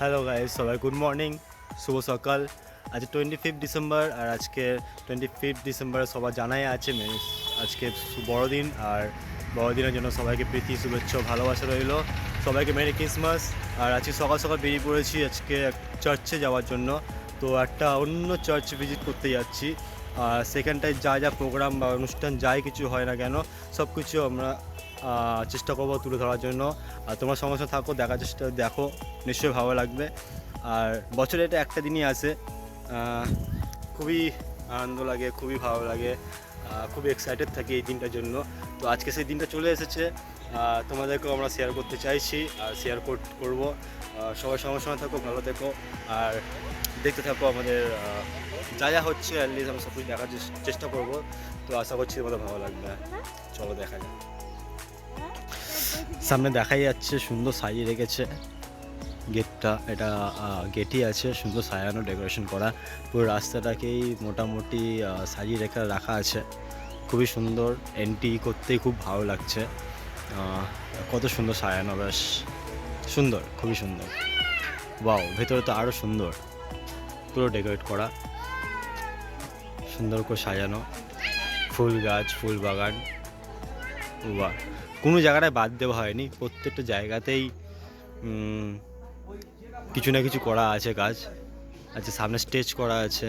Hello guys সবাই good morning, শুভ সকাল। আজ টোয়েন্টি ফিফথ ডিসেম্বর আর আজকে টোয়েন্টি ফিফথ ডিসেম্বর সবার জানাই আছে আজকে বড়দিন আর বড়দিনের জন্য সবাইকে প্রীতি, শুভেচ্ছা ভালোবাসা রইল। সবাইকে মেরি ক্রিসমাস আর আজকে সকাল সকাল বেরিয়ে পড়েছি আজকে চার্চে যাওয়ার জন্য। তো একটা অন্য চার্চ ভিজিট করতে যাচ্ছি। আর সেখানটায় যা যা প্রোগ্রাম বা অনুষ্ঠান যাই কিছু হয় না কেন সব কিছু আমরা চেষ্টা করব তুলে ধরার জন্য। আর তোমার সমস্যা থাকো দেখার চেষ্টা দেখো নিশ্চয়ই ভালো লাগবে। আর বছরে এটা একটা দিনই আসে আহ, খুবই আনন্দ লাগে খুবই ভালো লাগে খুবই এক্সাইটেড থাকি এই দিনটার জন্য। তো আজকে সেই দিনটা চলে এসেছে। তোমাদেরকেও আমরা শেয়ার করতে চাইছি আর শেয়ার করব। সবাই সঙ্গে সঙ্গে থাকো ভালো থেকো। আর দেখতে থাকো আমাদের যা যা হচ্ছে অ্যাটলিস্ট আমরা সব কিছু দেখার চেষ্টা করব। তো আশা করছি তোমাদের ভালো লাগবে। চলো দেখা যাক। সামনে দেখাই যাচ্ছে, সুন্দর সাজিয়ে রেখেছে। গেটটা, এটা গেটই আছে, সুন্দর সাজানো, ডেকোরেশন করা। পুরো রাস্তাটাকেই মোটামুটি সাজিয়ে রেখে, রাখা আছে। খুবই সুন্দর এন্ট্রি করতেই খুব ভালো লাগছে। কত সুন্দর সাজানো, বেশ। সুন্দর, খুবই সুন্দর। বাও ভেতরে তো আরও সুন্দর। পুরো ডেকোরেট করা। সুন্দর করে সাজানো। ফুল গাছ, ফুল বাগান। কোনো জায়গাটায় বাদ দেওয়া হয়নি। প্রত্যেকটা জায়গাতেই কিছু না কিছু করা আছে কাজ আচ্ছা সামনে স্টেজ করা আছে।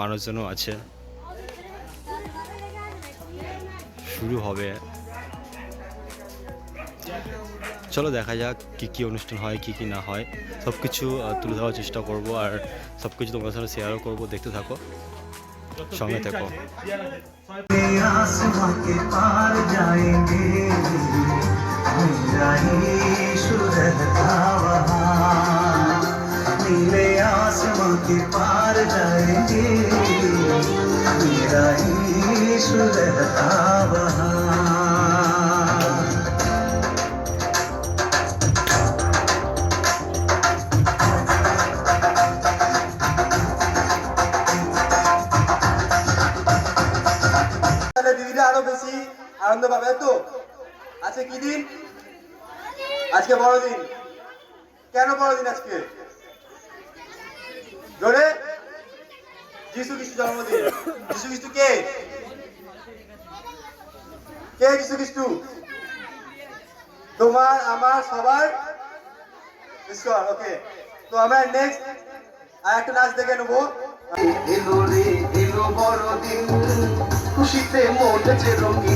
মানুষজনও আছে। শুরু হবে। চলো দেখা যাক কী কী অনুষ্ঠান হয় কী কী না হয়। সব কিছু তুলে ধরার চেষ্টা করব আর সব কিছু তোমার সাথে শেয়ারও করব। দেখতে থাকো। সঙ্গে থেকো। आसमां के पार जाएँगे। मेरा यीशु रहता वहाँ। नीले आसमां के पार जाएँगे। मेरा यीशु रहता वहाँ। আনন্দ পাবে তো? আজকে কি দিন? আজকে বড়দিন। কেন বড়দিন আজকে? জোরে? যিশু খ্রিস্ট জন্মদিন। যিশু খ্রিস্ট কে? কে যিশু খ্রিস্ট? তোমার, আমার, সবার? ঈশ্বর, ওকে। তো আমরা নেক্সট আর একটা নাচ দেখে নেব। এলো রে, এলো বড়দিন। খুশিতে মনেছে রঙিন।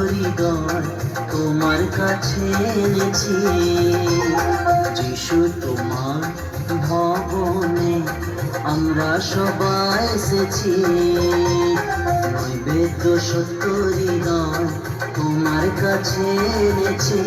হৃদয় তোমার কাছে এনেছি। যিশু, তোমার ভবনে আমরা সবাই এসেছি। নৈবেদ্য সত্য হৃদয় তোমার কাছে এনেছি।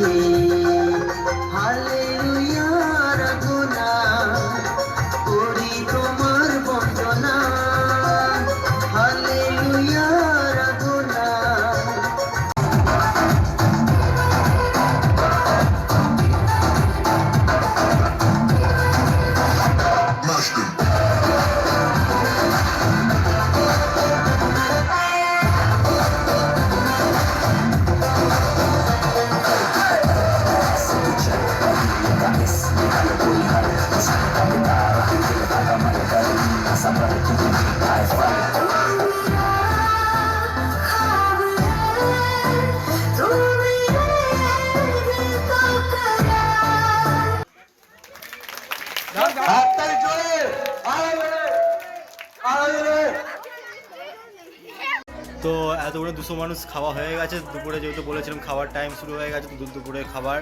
দুশো মানুষ খাওয়া হয়ে গেছে। দুপুরে যেহেতু বলেছিলাম খাওয়ার টাইম শুরু হয়ে গেছে দু- দুপুরে খাবার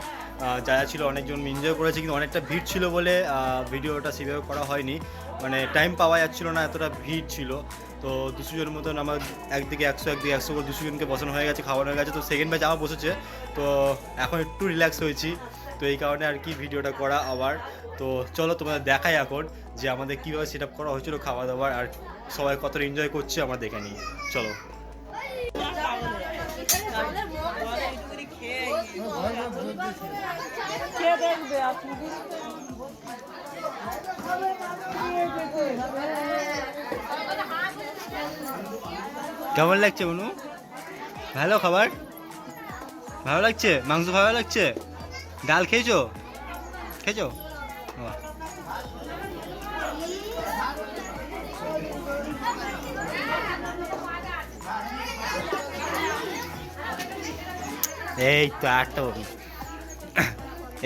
যা ছিল অনেকজন এনজয় করেছে, কিন্তু অনেকটা ভিড় ছিল বলে ভিডিওটা সেভাবে করা হয়নি। মানে টাইম পাওয়া যাচ্ছিল না, এতটা ভিড় ছিল। তো দুশো জনের মতন আমার একদিকে একশো একদিকে একশো করে দুশো জনকে বসানো হয়ে গেছে, খাওয়ানো হয়ে গেছে। তো সেকেন্ড ব্যাচ আমার বসেছে। তো এখন একটু রিল্যাক্স হয়েছি। তো এই কারণে আর কি ভিডিওটা করা আবার। তো চলো তোমাদের দেখাই এখন যে আমাদের কীভাবে সেট আপ করা হয়েছিল খাওয়া দাওয়ার আর সবাই কতটা এনজয় করছে আমরা দেখে নিই। চলো। কে দেখবে আপনি? কেমন লাগছে অনু? ভালো খাবার? ভালো লাগছে? মাংস ভালো লাগছে? ডাল খেয়েছো? খেয়েছো। এই তো আটটা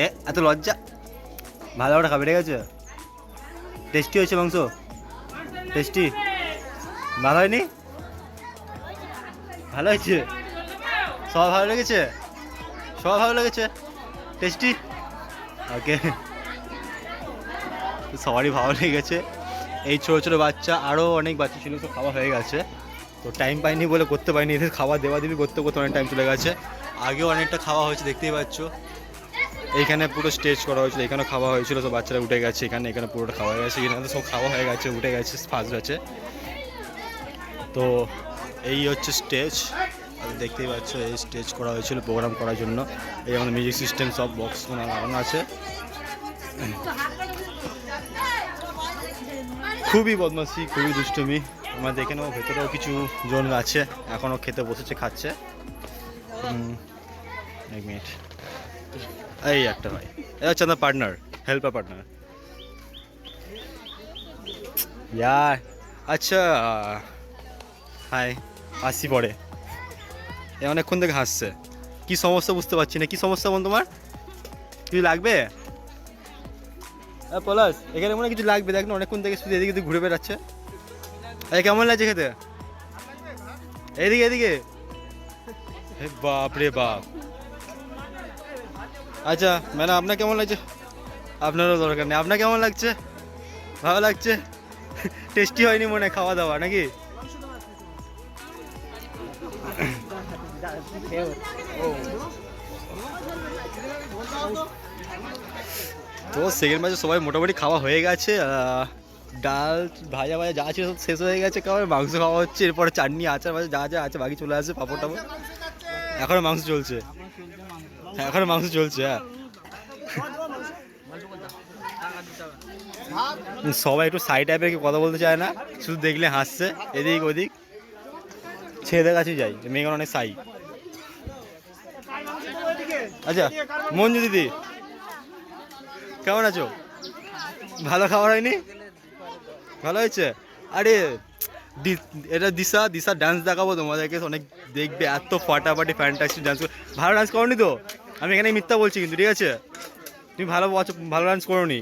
এ, এত লজ্জা? ভালো করে খাবে, ঠিক আছে? টেস্টি হয়েছে মাংস? টেস্টি ভালো হয়নি? ভালো হয়েছে? সবার ভালো লেগেছে? সবার ভালো লেগেছে? টেস্টি ওকে সবারই ভালো লেগেছে। এই ছোটো ছোটো বাচ্চা আরও অনেক বাচ্চা ছিল, তো খাওয়া হয়ে গেছে। তো টাইম পাইনি বলে করতে পারিনি। এদের খাওয়া দেওয়া দিবি করতে করতে অনেক টাইম চলে গেছে। আগেও অনেকটা খাওয়া হয়েছে, দেখতেই পাচ্ছ। এইখানে পুরো স্টেজ করা হয়েছিল, এখানে খাওয়া হয়েছিল, তো বাচ্চারা উঠে গেছে এখানে এখানে পুরোটা খাওয়া গেছে, এখানে সব খাওয়া হয়ে গেছে, উঠে গেছে ফার্স্ট আছে তো এই হচ্ছে স্টেজ দেখতেই পাচ্ছ, এই স্টেজ করা হয়েছিল প্রোগ্রাম করার জন্য। এই আমাদের মিউজিক সিস্টেম সব বক্স লাগানো আছে। খুবই বদমাসি খুবই দুষ্টুমি। আমরা দেখে নেব, ভেতরেও কিছু জন আছে এখনও খেতে বসেছে, খাচ্ছে। এক মিনিট এই একটা ভাই। এটা হচ্ছে আমাদের পার্টনার হেল্পার পার্টনার ইয়ার আচ্ছা হাই আসি পরে এ অনেকক্ষণ থেকে হাসছে। কি সমস্যা বুঝতে পারছি না। কি সমস্যা বল তোমার? কিছু লাগবে? পলাশ, এখানে মনে কিছু লাগবে। দেখ না, অনেকক্ষণ থেকে শুধু এদিকে ঘুরে বেড়াচ্ছে। এই কেমন লাগছে খেতে? এদিকে এদিকে। বাপ রে বাপ। আচ্ছা ম্যাডাম, আপনার কেমন লাগছে? আপনারও দরকার নেই। আপনার কেমন লাগছে? ভালো লাগছে? টেস্টি হয়নি মনে খাওয়া দাওয়া নাকি? তো সেকেন্ড ম্যাচে সবাই মোটামুটি খাওয়া হয়ে গেছে ডাল, ভাজা ভাজা যা ছিল সব শেষ হয়ে গেছে খাবার মাংস খাওয়া হচ্ছে, এরপরে চাটনি আচার ভাজা যা যা আছে বাকি চলে আসে পাপড় টাপড় এখনও মাংস চলছে। এখনও মাংস চলছে হ্যাঁ। সবাই একটু সাইড টাইপের কথা বলতে চায় না, শুধু দেখলে হাসছে, এদিক ওদিক। ছেলেদের কাছে যাই মেয়েগুলো অনেক সাই আচ্ছা মঞ্জু দিদি, কেমন আছো? ভালো খাবার হয়নি? ভালো হয়েছে? আরে এটা দিশা দিশা ডান্স দেখাবো তোমাদেরকে, অনেক দেখবে, এত ফাটাফাটি ফ্যান্টাস্টিক ডান্স ভালো ডান্স করনি তো? আমি এখানে মিথ্যা বলছি কিন্তু, ঠিক আছে? তুমি ভালো ভালো ডান্স করোনি।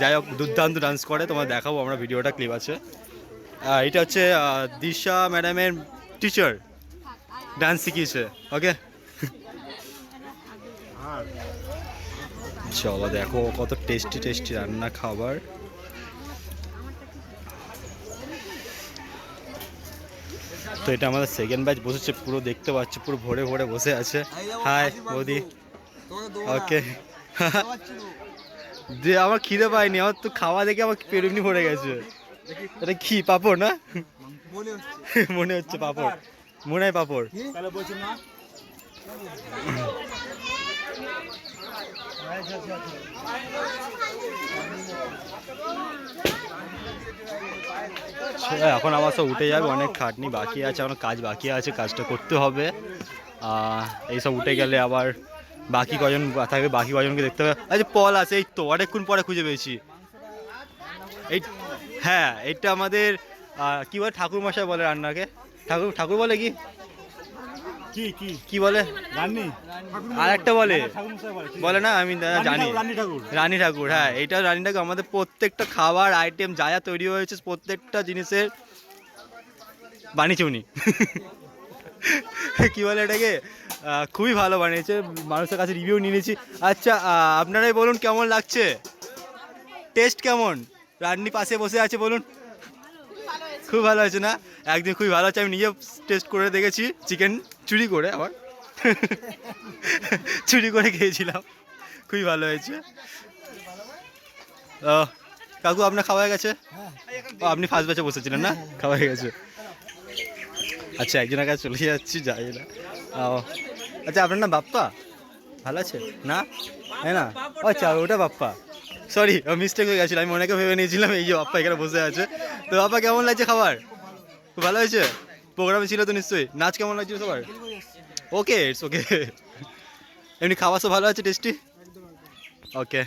যাই হোক, দুর্দান্ত ডান্স করে তোমার দেখাবো আমরা ভিডিওটা ক্লিপ আছে। এটা হচ্ছে দিশা ম্যাডামের টিচার ডান্স শিখিয়েছে ওকে চলো দেখো, কত টেস্টি টেস্টি রান্না খাবার। তো এটা আমাদের সেকেন্ড ব্যাচ বসেছে পুরো দেখতে পাচ্ছি পুরো ভরে ভরে বসে আছে। হাই বৌদি। ওকে যে আমার খিদে পাইনি আমার তো খাওয়া দেখে আমার পেরুনি ভরে গেছে। এটা কি পাপড় না? মনে হচ্ছে পাপড়। মনে হয় পাপড়। সে এখন আমার সব উঠে যাবে, অনেক খাটনি বাকি আছে আমার কাজ বাকি আছে, কাজটা করতে হবে। এই এইসব উঠে গেলে আবার বাকি কজন থাকবে বাকি কজনকে দেখতে হবে। আচ্ছা পল আছে, এই তো, অনেকক্ষণ পরে খুঁজে পেয়েছি। এই হ্যাঁ এটা আমাদের কী বলে ঠাকুর মশাই বলে রান্নাকে? ঠাকুর ঠাকুর বলে কি? কি কি? কি বলে? আর একটা বলে। বলে না আমি দাদা জানি। রানী ঠাকুর। হ্যাঁ এইটা রানী ঠাকুর। আমাদের প্রত্যেকটা খাবার আইটেম যা যা তৈরি হয়েছে প্রত্যেকটা জিনিসের বানিয়েছে উনি। কি বলে এটাকে? খুবই ভালো বানিয়েছে। মানুষের কাছে রিভিউ নিয়ে নিয়েছি। আচ্ছা আপনারাই বলুন কেমন লাগছে? টেস্ট কেমন? রান্নি পাশে বসে আছে বলুন। খুব ভালো হয়েছে না? একদিন খুবই ভালো হচ্ছে আমি নিজে টেস্ট করে দেখেছি চিকেন চুরি করে আবার। চুরি করে খেয়েছিলাম। খুবই ভালো হয়েছে। ও, কাকু আপনার খাওয়া গেছে? আপনি ফার্স্ট ব্যাচে বসেছিলেন না? খাওয়া গেছে। আচ্ছা একজনের কাছে চলে যাচ্ছি যাই না। ও আচ্ছা আপনার নাম বাপ্পা? ভালো আছে? না? হ্যাঁ না? আচ্ছা ওটা বাপ্পা। সরি মিস্টেক হয়ে গেছিল, আমি অনেকে ভেবে নিয়েছিলাম এই যে বাপ্পা এখানে বসে আছে। তো বাপ্পা, কেমন লাগছে খাবার? খুব ভালো হয়েছে? প্রোগ্রামে ছিল তো নিশ্চয়ই। নাচ কেমন লাগছিল সবার? ওকে ইটস ওকে এমনি খাওয়া সব ভালো আছে টেস্টি ওকে